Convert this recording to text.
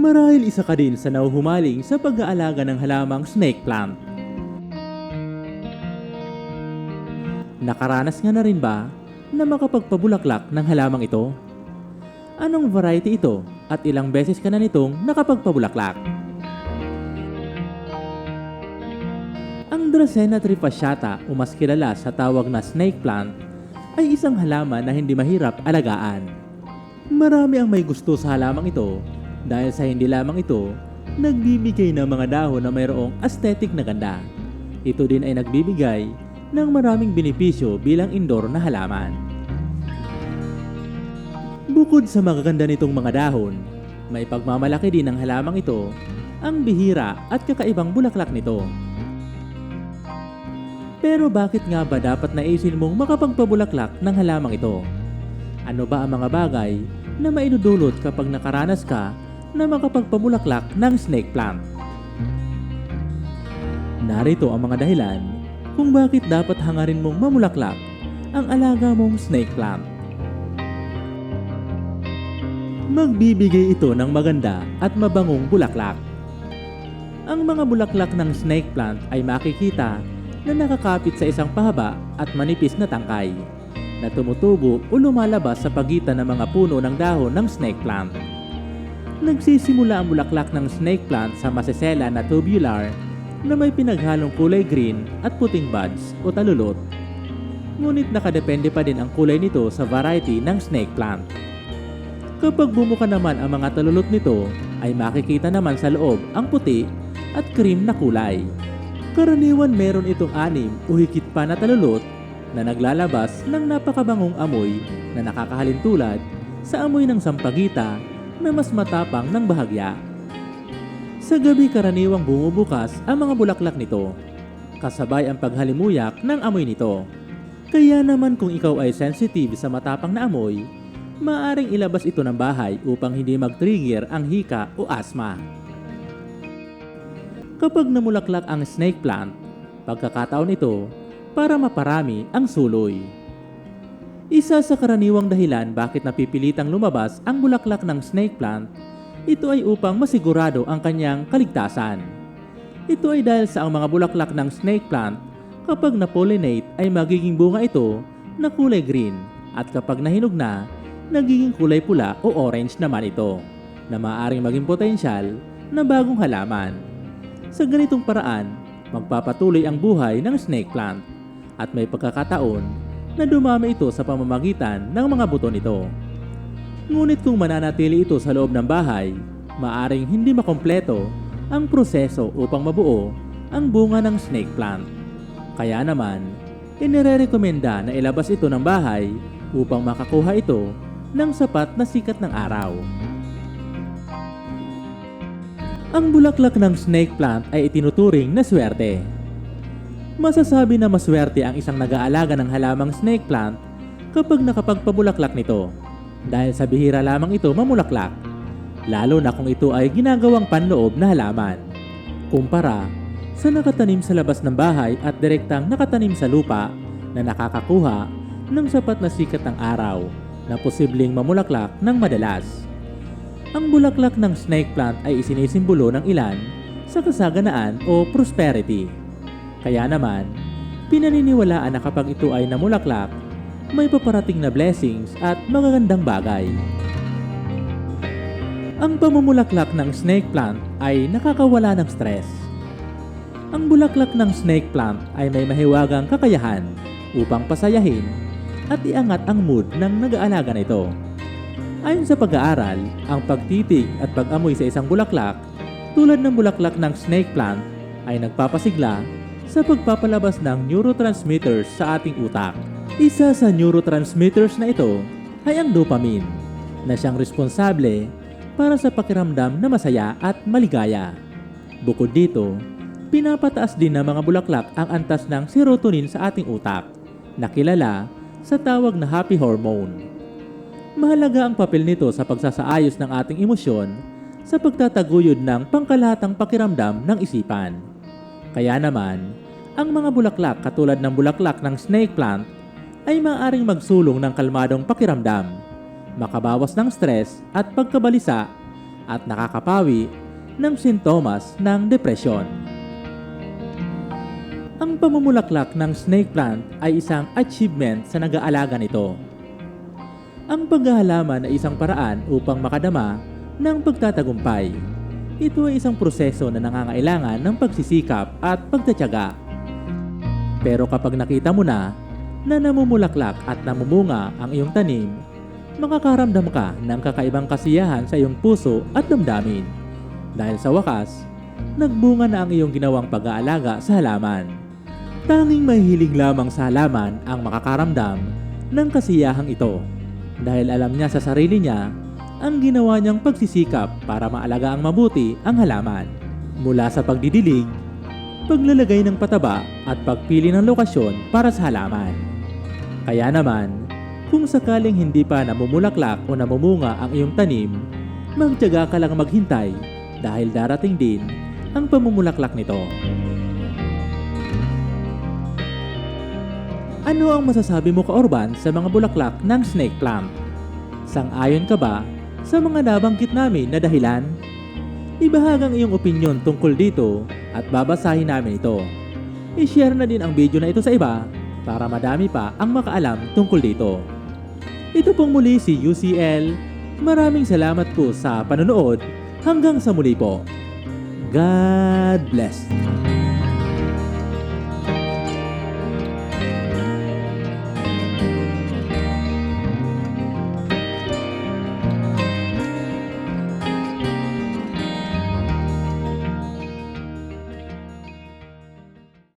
Marahil isa ka din sa nauhumaling sa pag-aalaga ng halamang snake plant. Nakaranas nga na rin ba na makapagpabulaklak ng halamang ito? Anong variety ito at ilang beses ka na nitong nakapagpabulaklak? Ang Dracena trifasciata o mas kilala sa tawag na snake plant ay isang halaman na hindi mahirap alagaan. Marami ang may gusto sa halamang ito dahil sa hindi lamang ito nagbibigay ng mga dahon na mayroong aesthetic na ganda. Ito din ay nagbibigay ng maraming benepisyo bilang indoor na halaman. Bukod sa magaganda nitong mga dahon, may pagmamalaki din ng halamang ito ang bihira at kakaibang bulaklak nito. Pero bakit nga ba dapat naisin mong makapagpabulaklak ng halamang ito? Ano ba ang mga bagay na maidudulot kapag nakaranas ka na makapagpabulaklak ng snake plant? Narito ang mga dahilan kung bakit dapat hangarin mong mamulaklak ang alaga mong snake plant. Magbibigay ito ng maganda at mabangong bulaklak. Ang mga bulaklak ng snake plant ay makikita na nakakapit sa isang pahaba at manipis na tangkay na tumutubo o lumalabas sa pagitan ng mga puno ng dahon ng snake plant. Nagsisimula ang bulaklak ng snake plant sa masesela na tubular na may pinaghalong kulay green at puting buds o talulot. Ngunit nakadepende pa din ang kulay nito sa variety ng snake plant. Kapag bumuka naman ang mga talulot nito, ay makikita naman sa loob ang puti at cream na kulay. Karaniwan meron itong anim o higit pa na talulot na naglalabas ng napakabangong amoy na nakakahalintulad sa amoy ng sampagita na mas matapang ng bahagya. Sa gabi karaniwang bumubukas ang mga bulaklak nito, kasabay ang paghalimuyak ng amoy nito. Kaya naman kung ikaw ay sensitive sa matapang na amoy, maaring ilabas ito ng bahay upang hindi mag-trigger ang hika o asma. Kapag namulaklak ang snake plant, pagkakataon ito para maparami ang suloy. Isa sa karaniwang dahilan bakit napipilitang lumabas ang bulaklak ng snake plant, ito ay upang masigurado ang kanyang kaligtasan. Ito ay dahil sa ang mga bulaklak ng snake plant, kapag na-pollinate ay magiging bunga ito na kulay green at kapag nahinog na, nagiging kulay pula o orange naman ito na maaaring maging potensyal na bagong halaman. Sa ganitong paraan, magpapatuloy ang buhay ng snake plant at may pagkakataon na dumami ito sa pamamagitan ng mga buto nito. Ngunit kung mananatili ito sa loob ng bahay, maaring hindi makompleto ang proseso upang mabuo ang bunga ng snake plant. Kaya naman, inirerekomenda na ilabas ito ng bahay upang makakuha ito ng sapat na sikat ng araw. Ang bulaklak ng snake plant ay itinuturing na swerte. Masasabi na maswerte ang isang nag-aalaga ng halamang snake plant kapag nakapagpabulaklak nito dahil sa bihira lamang ito mamulaklak, lalo na kung ito ay ginagawang panloob na halaman. Kumpara sa nakatanim sa labas ng bahay at direktang nakatanim sa lupa na nakakakuha ng sapat na sikat ng araw na posibleng mamulaklak ng madalas. Ang bulaklak ng snake plant ay isinisimbolo ng ilan sa kasaganaan o prosperity. Kaya naman, pinaniniwalaan na kapag ito ay namulaklak, may paparating na blessings at magagandang bagay. Ang pamumulaklak ng snake plant ay nakakawala ng stress. Ang bulaklak ng snake plant ay may mahiwagang kakayahan upang pasayahin at iangat ang mood ng nag-aalaga nito. Ayon sa pag-aaral, ang pagtitig at pag-amoy sa isang bulaklak tulad ng bulaklak ng snake plant ay nagpapasigla sa pagpapalabas ng neurotransmitters sa ating utak. Isa sa neurotransmitters na ito ay ang dopamine na siyang responsable para sa pakiramdam na masaya at maligaya. Bukod dito, pinapataas din ng mga bulaklak ang antas ng serotonin sa ating utak na kilala sa tawag na happy hormone. Mahalaga ang papel nito sa pagsasaayos ng ating emosyon sa pagtataguyod ng pangkalahatang pakiramdam ng isipan. Kaya naman, ang mga bulaklak katulad ng bulaklak ng snake plant ay maaaring magsulong ng kalmadong pakiramdam, makabawas ng stress at pagkabalisa at nakakapawi ng sintomas ng depresyon. Ang pamumulaklak ng snake plant ay isang achievement sa nag-aalaga nito. Ang paghahalaman ay isang paraan upang makadama ng pagtatagumpay. Ito ay isang proseso na nangangailangan ng pagsisikap at pagtatyaga. Pero kapag nakita mo na na namumulaklak at namumunga ang iyong tanim, makakaramdam ka ng kakaibang kasiyahan sa iyong puso at damdamin. Dahil sa wakas, nagbunga na ang iyong ginawang pag-aalaga sa halaman. Tanging mahilig lamang sa halaman ang makakaramdam ng kasiyahang ito dahil alam niya sa sarili niya ang ginawa niyang pagsisikap para maalaga ang mabuti ang halaman. Mula sa pagdidilig, paglalagay ng pataba at pagpili ng lokasyon para sa halaman. Kaya naman, kung sakaling hindi pa namumulaklak o namumunga ang iyong tanim, magtiyaga ka lang maghintay dahil darating din ang pamumulaklak nito. Ano ang masasabi mo ka-Orban sa mga bulaklak ng snake plant? Sang-ayon ka ba sa mga nabanggit namin na dahilan? Ibahagang iyong opinion tungkol dito at babasahin namin ito. I-share na din ang video na ito sa iba para madami pa ang makaalam tungkol dito. Ito pong muli si UCL. Maraming salamat po sa panonood. Hanggang sa muli po. God bless.